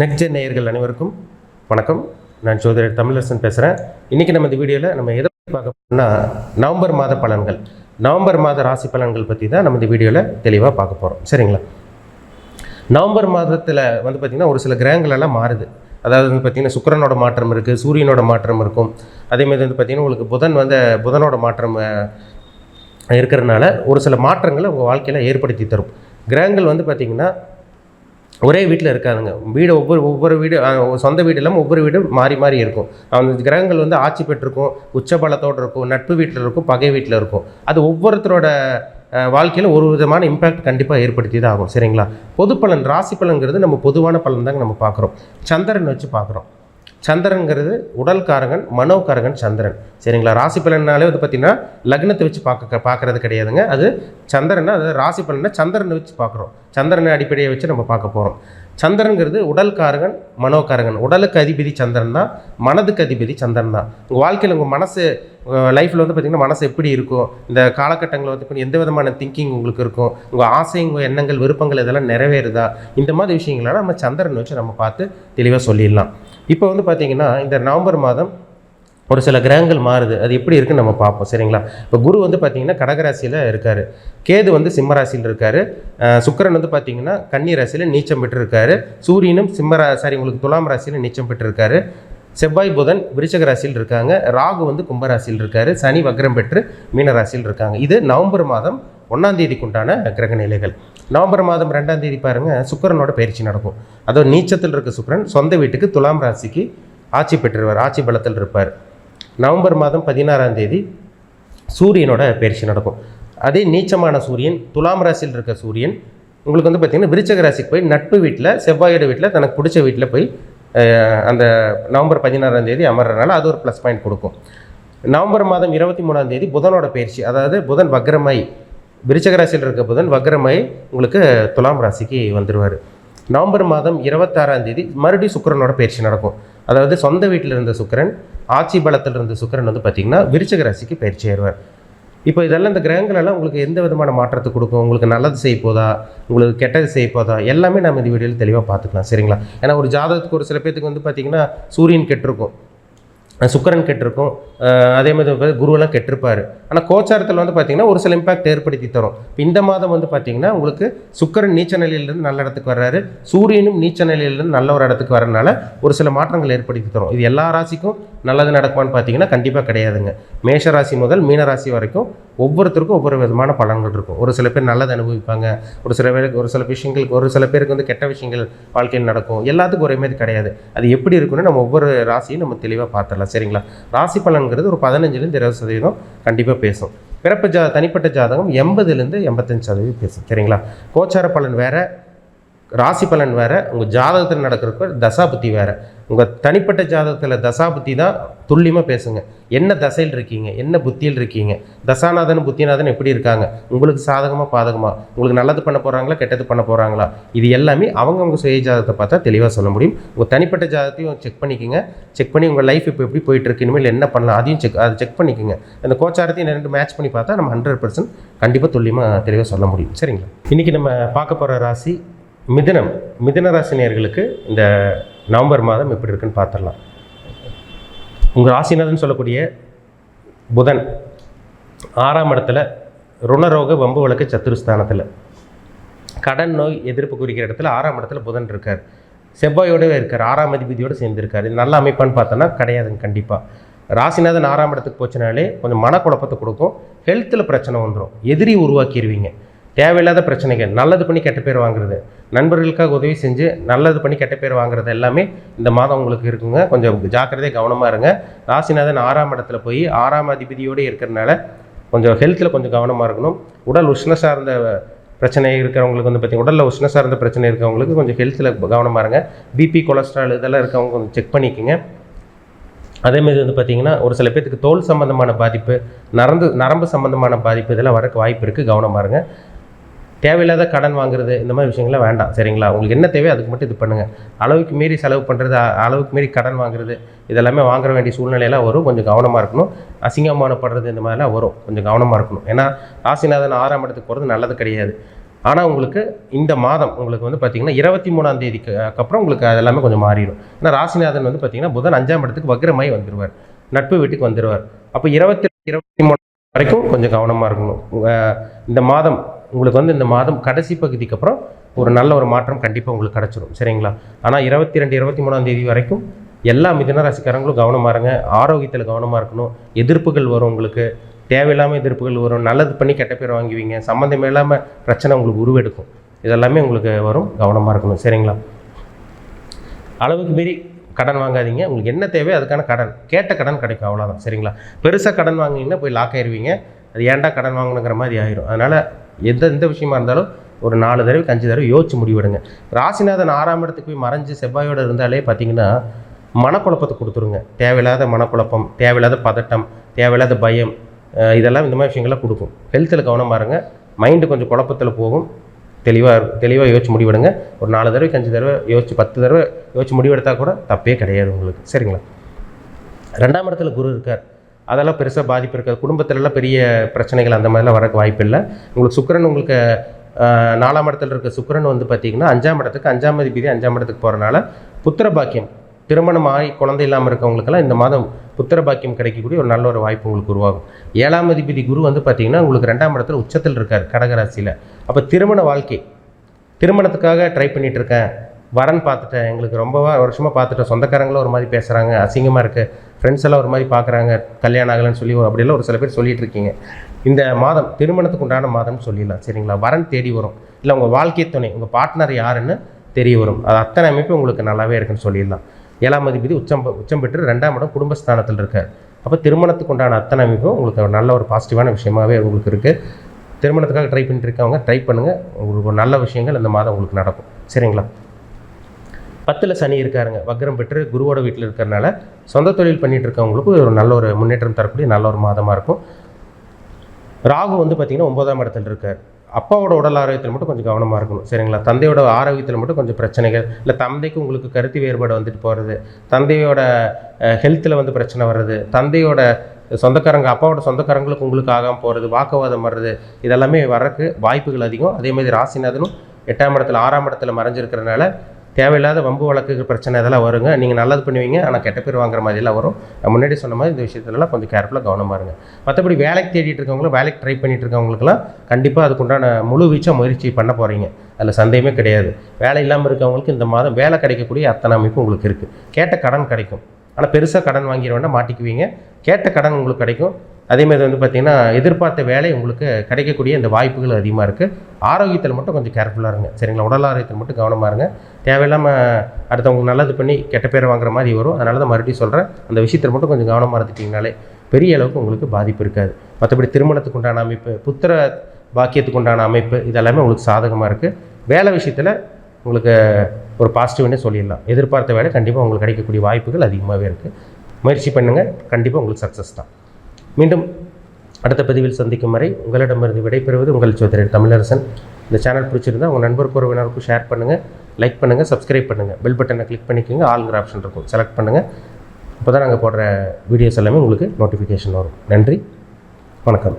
Next gen நேயர்கள் அனைவருக்கும் வணக்கம். நான் சோதரர் தமிழரசன் பேசுகிறேன் இன்றைக்கி நம்ம இந்த வீடியோவில் நம்ம எதை பார்க்க போறோம்னா நவம்பர் மாத பலன்கள். நவம்பர் மாத ராசி பலன்கள் பற்றி தான் நம்ம இந்த வீடியோவில் தெளிவாக பார்க்க போகிறோம் சரிங்களா? நவம்பர் மாதத்தில் வந்து பார்த்திங்கன்னா ஒரு சில கிரகங்களெல்லாம் மாறுது. அதாவது வந்து பார்த்திங்கன்னா சுக்கரனோட மாற்றம் இருக்குது சூரியனோட மாற்றம் இருக்கும். அதேமாதிரி வந்து பார்த்திங்கன்னா உங்களுக்கு புதன் வந்து புதனோட மாற்றம் இருக்கிறனால இருக்கிறதுனால ஒரு சில மாற்றங்களை உங்கள் வாழ்க்கையில் ஏற்படுத்தி தரும். கிரகங்கள் வந்து பார்த்திங்கன்னா ஒரே வீட்டில் இருக்காதுங்க வீடு ஒவ்வொரு ஒவ்வொரு வீடு சொந்த வீடு இல்லாமல் ஒவ்வொரு வீடு மாறி மாறி இருக்கும். அந்த கிரகங்கள் வந்து ஆட்சி பெற்றிருக்கும். உச்ச பலத்தோடு இருக்கும். நட்பு வீட்டில் இருக்கும். பகை வீட்டில் இருக்கும். அது ஒவ்வொருத்தரோட வாழ்க்கையில் ஒரு விதமான இம்பேக்ட் கண்டிப்பாக ஏற்படுத்தி தான் ஆகும். சரிங்களா? பொது பலன் ராசி பலன்கிறது நம்ம பொதுவான பலன் தாங்க நம்ம பார்க்குறோம். சந்திரன் வச்சு பார்க்குறோம். சந்திரன்கிறது உடல்காரகன் மனோகாரகன் சந்திரன். சரிங்களா? ராசி பலன்னாலே வந்து பார்த்திங்கன்னா லக்னத்தை வச்சு பார்க்க பார்க்குறது கிடையாதுங்க. அது சந்திரனை அது ராசி பலனை சந்திரனை வச்சு பார்க்குறோம். சந்திரனை அடிப்படையை வச்சு நம்ம பார்க்க போகிறோம் சந்திரன்கிறது உடல்காரகன் மனோகாரகன். உடலுக்கு அதிபதி சந்திரன் தான் மனதுக்கு அதிபதி சந்திரன் தான். உங்கள் வாழ்க்கையில் உங்கள் மனசு லைஃப்பில் வந்து பார்த்திங்கன்னா மனசு எப்படி இருக்கும் இந்த காலகட்டங்களில் வந்து எந்த விதமான திங்கிங் உங்களுக்கு இருக்கும் உங்கள் ஆசை உங்கள் எண்ணங்கள் விருப்பங்கள் இதெல்லாம் நிறைவேறுதா? இந்த மாதிரி விஷயங்களெல்லாம் நம்ம சந்திரன் வச்சு நம்ம பார்த்து தெளிவாக சொல்லிடலாம். இப்போ வந்து பார்த்திங்கன்னா இந்த நவம்பர் மாதம் ஒரு சில கிரகங்கள் மாறுது. அது எப்படி இருக்குன்னு நம்ம பார்ப்போம். சரிங்களா? இப்போ குரு வந்து பார்த்திங்கன்னா கடகராசியில் இருக்கார். கேது வந்து சிம்மராசியில் இருக்கார். சுக்கிரன் வந்து பார்த்திங்கன்னா கன்னி ராசியில் நீச்சம் பெற்றிருக்காரு. சூரியனும் சிம்மரா சாரி உங்களுக்கு துலாம் ராசியில் நீச்சம் பெற்றிருக்காரு. செவ்வாய் புதன் விருச்சக ராசியில் இருக்காங்க. ராகு வந்து கும்பராசியில் இருக்காரு. சனி வக்ரம் பெற்று மீனராசியில் இருக்காங்க. இது நவம்பர் மாதம் ஒன்றாம் தேதிக்கு உண்டான கிரக நிலைகள். நவம்பர் மாதம் ரெண்டாம் தேதி பாருங்கள் சுக்கிரனோட பயிற்சி நடக்கும். அதோ நீச்சத்தில் இருக்க சுக்கிரன் சொந்த வீட்டுக்கு துலாம் ராசிக்கு ஆட்சி பெற்றுருவார் ஆட்சி பலத்தில் இருப்பார். நவம்பர் மாதம் பதினாறாம் தேதி சூரியனோட பயிற்சி நடக்கும். அதே நீச்சமான சூரியன் துலாம் ராசியில் இருக்க சூரியன் உங்களுக்கு வந்து பார்த்திங்கன்னா விருச்சக ராசிக்கு போய் நட்பு வீட்டில் செவ்வாயோட வீட்டில் தனக்கு பிடிச்ச வீட்டில் போய் அந்த நவம்பர் பதினாறாம் தேதி அமர்றதுனால அது ஒரு ப்ளஸ் பாயிண்ட் கொடுக்கும். நவம்பர் மாதம் இருபத்தி மூணாம் தேதி புதனோட பயிற்சி அதாவது புதன் வக்ரமாய் விருச்சக ராசியில் இருக்க புதன் வக்ரமாய் உங்களுக்கு துலாம் ராசிக்கு வந்துடுவார் நவம்பர் மாதம் இருபத்தாறாம் தேதி மறுபடியும் சுக்கிரனோட பயிற்சி நடக்கும். அதாவது சொந்த வீட்டில் இருந்த சுக்கிரன் ஆட்சி பலத்தில் இருந்த சுக்கிரன் வந்து பார்த்திங்கன்னா விருச்சக ராசிக்கு பயிற்சி ஆயிடுவார். இப்போ இதெல்லாம் இந்த கிரகங்கள் எல்லாம் உங்களுக்கு எந்த விதமான மாற்றத்தை கொடுக்கும்? உங்களுக்கு நல்லது செய்ய போதா? உங்களுக்கு கெட்டது செய்ய போதா? எல்லாமே நம்ம இந்த வீடியோவில் தெளிவாக பார்த்துக்கலாம். சரிங்களா? ஏன்னா ஒரு ஜாதகத்துக்கு ஒரு சில பேத்துக்கு வந்து பார்த்திங்கன்னா சூரியன் கெட்டிருக்கும். சுக்கிரன் கெட்டிருக்கும். அதே மாதிரி குருவெல்லாம் கெட்டிருப்பார். ஆனால் கோச்சாரத்தில் வந்து பார்த்திங்கன்னா ஒரு சில இம்பாக்ட் ஏற்படுத்தி தரும். இப்போ இந்த மாதம் வந்து பார்த்திங்கன்னா உங்களுக்கு சுக்கிரன் நீச்ச நிலையிலேருந்து நல்ல இடத்துக்கு வர்றாரு. சூரியனும் நீச்ச நிலையிலேருந்து நல்ல ஒரு இடத்துக்கு வரனால ஒரு சில மாற்றங்கள் ஏற்படுத்தி தரும். இது எல்லா ராசிக்கும் நல்லது நடக்குமான்னு பார்த்தீங்கன்னா கண்டிப்பாக கிடையாதுங்க. மேஷ ராசி முதல் மீன ராசி வரைக்கும் ஒவ்வொருத்தருக்கும் ஒவ்வொரு விதமான பலன்கள் இருக்கும். ஒரு சில பேர் நல்லது அனுபவிப்பாங்க. ஒரு சில பேருக்கு ஒரு சில விஷயங்களுக்கு ஒரு சில பேருக்கு வந்து கெட்ட விஷயங்கள் வாழ்க்கையில் நடக்கும். எல்லாத்துக்கும் ஒரே மாதிரி கிடையாது. அது எப்படி இருக்குன்னு நம்ம ஒவ்வொரு ராசியும் நம்ம தெளிவாக பார்த்துடலாம். சரிங்களா? ராசி பலன்கிறது ஒரு பதினஞ்சுலேருந்து இருபது சதவீதம் கண்டிப்பாக பேசும். பிறப்பு ஜா தனிப்பட்ட ஜாதகம் எண்பதுலேருந்து எண்பத்தஞ்சு சதவீதம் பேசும். சரிங்களா? கோச்சார பலன் வேறு ராசி பலன் வேறு உங்கள் ஜாதகத்தில் நடக்கிறப்ப தசாபுத்தி வேறு. உங்கள் தனிப்பட்ட ஜாதகத்தில் தசாபுத்தி தான் துல்லியமாக பேசுங்க. என்ன தசையில் இருக்கீங்க? என்ன புத்தியில் இருக்கீங்க? தசாநாதன் புத்திநாதன் எப்படி இருக்காங்க? உங்களுக்கு சாதகமாக பாதகமாக உங்களுக்கு நல்லது பண்ண போகிறாங்களா கெட்டது பண்ண போகிறாங்களா இது எல்லாமே அவங்கவுங்க சுய ஜாதகத்தை பார்த்தா தெளிவாக சொல்ல முடியும். உங்கள் தனிப்பட்ட ஜாதகத்தையும் செக் பண்ணிக்கோங்க. செக் பண்ணி உங்கள் லைஃப் இப்போ எப்படி போயிட்டுருக்கு? இனிமேல் என்ன பண்ணலாம்? அதையும் செக் அதை செக் பண்ணிக்கோங்க. அந்த கோச்சாரத்தையும் ரெண்டு மேட்ச் பண்ணி பார்த்தா நம்ம ஹண்ட்ரட் பர்சன்ட் கண்டிப்பாக துல்லியமாக தெளிவாக சொல்ல முடியும். சரிங்களா? இன்றைக்கி நம்ம பார்க்க போகிற ராசி மிதனம் மிதனராசினியர்களுக்கு இந்த நவம்பர் மாதம் எப்படி இருக்குன்னு பார்த்துடலாம். உங்கள் ராசிநாதன் சொல்லக்கூடிய புதன் ஆறாம் இடத்துல ருணரோக வம்பு வழக்கு சத்துருஸ்தானத்தில். கடன் நோய் எதிர்ப்பு குறிக்கிற இடத்துல ஆறாம் இடத்துல புதன் இருக்கார். செவ்வாயோடவே இருக்கார் ஆறாம் அதிபதியோடு சேர்ந்திருக்கார். இது நல்ல அமைப்பான்னு பார்த்தோன்னா கிடையாதுங்க கண்டிப்பாக ராசிநாதன் ஆறாம் இடத்துக்கு போச்சுனாலே கொஞ்சம் மனக்குழப்பத்தை கொடுக்கும். ஹெல்த்தில் பிரச்சனை வந்துடும் எதிரி உருவாக்கிடுவீங்க தேவையில்லாத பிரச்சனைகள் நல்லது பண்ணி கெட்ட பேர் வாங்குறது. நண்பர்களுக்காக உதவி செஞ்சு நல்லது பண்ணி கெட்ட பேர் வாங்குறது எல்லாமே இந்த மாதம் உங்களுக்கு இருக்குங்க. கொஞ்சம் ஜாக்கிரதையாக கவனமாக இருங்க. ராசிநாதன் ஆறாம் இடத்துல போய் ஆறாம் அதிபதியோடு இருக்கிறனால கொஞ்சம் ஹெல்த்தில் கொஞ்சம் கவனமாக இருக்கணும். உடல் உஷ்ண சார்ந்த பிரச்சனை இருக்கிறவங்களுக்கு வந்து பார்த்திங்கன்னா உடலில் உஷ்ண சார்ந்த பிரச்சனை இருக்கிறவங்களுக்கு கொஞ்சம் ஹெல்த்தில் கவனமாக இருங்க. பிபி கொலஸ்ட்ரால் இதெல்லாம் இருக்கவங்க கொஞ்சம் செக் பண்ணிக்கோங்க. அதேமாதிரி வந்து பார்த்திங்கன்னா ஒரு சில பேத்துக்கு தோல் சம்மந்தமான பாதிப்பு நரம்பு நரம்பு சம்மந்தமான பாதிப்பு இதெல்லாம் வரக்கு வாய்ப்பு இருக்குது கவனமாக இருங்க. தேவையில்லாத கடன் வாங்குறது இந்த மாதிரி விஷயங்கள்லாம் வேண்டாம் சரிங்களா? உங்களுக்கு என்ன தேவையோ அதுக்கு மட்டும் இது பண்ணுங்கள் அளவுக்கு மீறி செலவு பண்ணுறது அளவுக்கு மீறி கடன் வாங்குறது இதெல்லாமே வாங்குற வேண்டிய சூழ்நிலையெல்லாம் வரும். கொஞ்சம் கவனமாக இருக்கணும். அசிங்கமானப்படுறது இந்த மாதிரிலாம் வரும். கொஞ்சம் கவனமாக இருக்கணும். ஏன்னா ராசிநாதன் ஆறாம் இடத்துக்கு போகிறது நல்லது கிடையாது. ஆனால் உங்களுக்கு இந்த மாதம் உங்களுக்கு வந்து பார்த்திங்கன்னா இருபத்தி மூணாம் தேதிக்கு அப்புறம் உங்களுக்கு அதெல்லாமே கொஞ்சம் மாறிடும். ஏன்னா ராசிநாதன் வந்து பார்த்தீங்கன்னா புதன் அஞ்சாம் இடத்துக்கு வக்ரமாய் வந்துடுவார் நட்பு வீட்டுக்கு வந்துடுவார் அப்போ இருபத்தி இருபத்தி மூணு வரைக்கும் கொஞ்சம் கவனமாக இருக்கணும். இந்த மாதம் உங்களுக்கு வந்து இந்த மாதம் கடைசி பகுதிக்கு அப்புறம் ஒரு நல்ல ஒரு மாற்றம் கண்டிப்பாக உங்களுக்கு கிடச்சிரும். சரிங்களா? ஆனால் இருபத்தி ரெண்டு இருபத்தி மூணாம் தேதி வரைக்கும் எல்லா மிதன ராசிக்காரங்களும் கவனமாக இருங்க. ஆரோக்கியத்தில் கவனமாக இருக்கணும். எதிர்ப்புகள் வரும் உங்களுக்கு. தேவையில்லாமல் எதிர்ப்புகள் வரும். நல்லது பண்ணி கெட்ட பேர் வாங்குவீங்க. சம்மந்தம் இல்லாமல் பிரச்சனை உங்களுக்கு உருவெடுக்கும். இதெல்லாமே உங்களுக்கு வரும். கவனமாக இருக்கணும். சரிங்களா? அளவுக்கு மீறி கடன் வாங்காதீங்க. உங்களுக்கு என்ன தேவையோ அதுக்கான கடன். கேட்ட கடன் கிடைக்கும். அவ்வளோதான் சரிங்களா? பெருசாக கடன் வாங்கினீங்கன்னா போய் லாக் ஆயிடுவீங்க அது ஏன்டா கடன் வாங்கணுங்கிற மாதிரி ஆயிரும். அதனால் எந்த எந்த விஷயமா இருந்தாலும் ஒரு நாலு தடவை அஞ்சு தடவை யோசிச்சு முடிவெடுங்க. ராசிநாதன் ஆறாம் இடத்துக்கு போய் மறைஞ்சு செவ்வாயோடு இருந்தாலே பார்த்தீங்கன்னா மனக்குழப்பத்தை கொடுத்துருங்க. தேவையில்லாத மனக்குழப்பம் தேவையில்லாத பதட்டம் தேவையில்லாத பயம் இதெல்லாம் இந்த மாதிரி விஷயங்கள்லாம் கொடுக்கும். ஹெல்த்தில் கவனமாக இருங்க. மைண்டு கொஞ்சம் குழப்பத்தில் போகும். தெளிவாக தெளிவாக யோசிச்சு முடிவெடுங்க. ஒரு நாலு தடவைக்கு அஞ்சு தடவை யோசிச்சு பத்து தடவை யோசிச்சு முடிவெடுத்தால் கூட தப்பே கிடையாது உங்களுக்கு. சரிங்களா? ரெண்டாம் இடத்துல குரு இருக்கார். அதெல்லாம் பெருசாக பாதிப்பு இருக்காது. குடும்பத்திலலாம் பெரிய பிரச்சனைகள் அந்த மாதிரிலாம் வரக்கு வாய்ப்பு இல்லை உங்களுக்கு சுக்கரன் உங்களுக்கு நாலாம் இடத்துல இருக்க சுக்கிரன் வந்து பார்த்தீங்கன்னா அஞ்சாம் இடத்துக்கு அஞ்சாம் அதிபதி அஞ்சாம் இடத்துக்கு போகிறனால புத்திர பாக்கியம் திருமணம் ஆகி குழந்தை இல்லாமல் இருக்கவங்களுக்கெல்லாம் இந்த மாதம் புத்திர பாக்கியம் கிடைக்கக்கூடிய ஒரு நல்ல ஒரு வாய்ப்பு உங்களுக்கு உருவாகும். ஏழாம் அதிபதி குரு வந்து பார்த்தீங்கன்னா உங்களுக்கு ரெண்டாம் இடத்துல உச்சத்தில் இருக்கார் கடகராசியில். அப்போ திருமண வாழ்க்கை திருமணத்துக்காக ட்ரை பண்ணிகிட்ருக்கேன் வரன் பார்த்துட்டேன். எங்களுக்கு ரொம்ப வருஷமாக பார்த்துட்டேன் சொந்தக்காரங்களும் ஒரு மாதிரி பேசுகிறாங்க அசிங்கமாக இருக்குது ஃப்ரெண்ட்ஸ் எல்லாம் ஒரு மாதிரி பார்க்குறாங்க கல்யாணம் ஆகலைன்னு சொல்லி அப்படியெல்லாம் ஒரு சில பேர் சொல்லிட்டு இருக்கீங்க. இந்த மாதம் திருமணத்துக்கு உண்டான மாதம்னு சொல்லிடலாம் சரிங்களா? வரன் தேடி வரும். இல்லை உங்கள் வாழ்க்கை துணை உங்கள் பார்ட்னர் யாருன்னு தெரிய வரும். அது அத்தனை அமைப்பு உங்களுக்கு நல்லாவே இருக்குன்னு சொல்லிடலாம். ஏழாம் அதிபதி உச்சம் உச்சம் பெற்று ரெண்டாம் இடம் குடும்பஸ்தானத்தில் இருக்கார். அப்போ திருமணத்துக்கு உண்டான அத்தனை அமைப்பும் உங்களுக்கு நல்ல ஒரு பாசிட்டிவான விஷயமாகவே உங்களுக்கு இருக்குது திருமணத்துக்காக ட்ரை பண்ணிட்டு இருக்கவங்க ட்ரை பண்ணுங்கள் உங்களுக்கு ஒரு நல்ல விஷயங்கள் இந்த மாதம் உங்களுக்கு நடக்கும். சரிங்களா? பத்தில் சனி இருக்காருங்க. வக்ரம் பெற்று குருவோட வீட்டில் இருக்கிறனால சொந்த தொழில் பண்ணிட்டு இருக்கவங்களுக்கு ஒரு நல்ல ஒரு முன்னேற்றம் தரக்கூடிய நல்ல ஒரு மாதமாக இருக்கும். ராகு வந்து பார்த்திங்கன்னா ஒன்பதாம் இடத்துல இருக்கார். அப்பாவோட உடல் ஆரோக்கியத்தில் மட்டும் கொஞ்சம் கவனமாக இருக்கணும். சரிங்களா? தந்தையோட ஆரோக்கியத்தில் மட்டும் கொஞ்சம் பிரச்சனைகள் இல்லை தந்தைக்கு உங்களுக்கு கருத்து வேறுபாடு வந்துட்டு போகிறது தந்தையோட ஹெல்த்தில் வந்து பிரச்சனை வர்றது தந்தையோட சொந்தக்காரங்க அப்பாவோட சொந்தக்காரங்களுக்கு உங்களுக்கு ஆகாமல் போகிறது வாக்குவாதம் வர்றது இதெல்லாமே வரக்கு வாய்ப்புகள் அதிகம். அதே மாதிரி ராசிநாதனும் எட்டாம் இடத்துல ஆறாம் இடத்துல மறைஞ்சிருக்கிறனால தேவையில்லாத வம்பு வழக்கு பிரச்சனை இதெல்லாம் வருங்க. நீங்கள் நல்லது பண்ணுவீங்க. ஆனால் கெட்ட பேர் வாங்குற மாதிரிலாம் வரும். முன்னாடி சொன்ன மாதிரி இந்த விஷயத்துலலாம் கொஞ்சம் கேர்ஃபுல்லாக கவனமாக இருங்க. மற்றபடி வேலைக்கு தேடிட்டு இருக்கவங்களும் வேலைக்கு ட்ரை பண்ணிட்டு இருக்கவங்களுக்குலாம் கண்டிப்பாக அதுக்குண்டான முழு வீச்சாக முயற்சி பண்ண போகிறீங்க அதில் சந்தேகமே கிடையாது. வேலை இல்லாமல் இருக்கவங்களுக்கு இந்த மாதம் வேலை கிடைக்கக்கூடிய அத்தனை அமைப்பு உங்களுக்கு இருக்குது கேட்ட கடன் கிடைக்கும். ஆனால் பெருசாக கடன் வாங்கிட வேண்டாம் மாட்டிக்குவீங்க. கேட்ட கடன் உங்களுக்கு கிடைக்கும். அதேமாதிரி வந்து பார்த்திங்கன்னா எதிர்பார்த்த வேலை உங்களுக்கு கிடைக்கக்கூடிய இந்த வாய்ப்புகள் அதிகமாக இருக்குது ஆரோக்கியத்தில் மட்டும் கொஞ்சம் கேர்ஃபுல்லாக இருங்க. சரிங்களா? உடல் ஆரோக்கியத்தில் மட்டும் கவனமாக இருங்க. தேவையில்லாமல் அடுத்தவங்களுக்கு நல்லது பண்ணி கெட்ட பேர் வாங்குற மாதிரி வரும். அதனால தான் மறுபடியும் சொல்கிறேன் அந்த விஷயத்தில் மட்டும் கொஞ்சம் கவனமாக இருந்துட்டிங்கனாலே பெரிய அளவுக்கு உங்களுக்கு பாதிப்பு இருக்காது. மற்றபடி திருமணத்துக்கு உண்டான அமைப்பு புத்திர பாக்கியத்துக்கு உண்டான அமைப்பு இதெல்லாமே உங்களுக்கு சாதகமாக இருக்குது வேலை விஷயத்தில் உங்களுக்கு ஒரு பாசிட்டிவ்னே சொல்லிடலாம். எதிர்பார்த்த வேலை கண்டிப்பாக உங்களுக்கு கிடைக்கக்கூடிய வாய்ப்புகள் அதிகமாகவே இருக்குது முயற்சி பண்ணுங்கள் கண்டிப்பாக உங்களுக்கு சக்ஸஸ் தான். மீண்டும் அடுத்த பதிவில் சந்திக்கும் வரை உங்களிடமிருந்து விடைபெறுவது உங்கள் சோதரர் தமிழரசன். இந்த சேனல் பிடிச்சிருந்தால் உங்கள் நண்பர் உறவினருக்கும் ஷேர் பண்ணுங்கள் லைக் பண்ணுங்கள் சப்ஸ்கிரைப் பண்ணுங்கள் பெல் பட்டனை கிளிக் பண்ணிக்கோங்க ஆளுங்கிற ஆப்ஷன் இருக்கும். செலக்ட் பண்ணுங்கள் அப்போ தான் நாங்கள் போடுற வீடியோஸ் எல்லாமே உங்களுக்கு நோட்டிஃபிகேஷன் வரும். நன்றி வணக்கம்.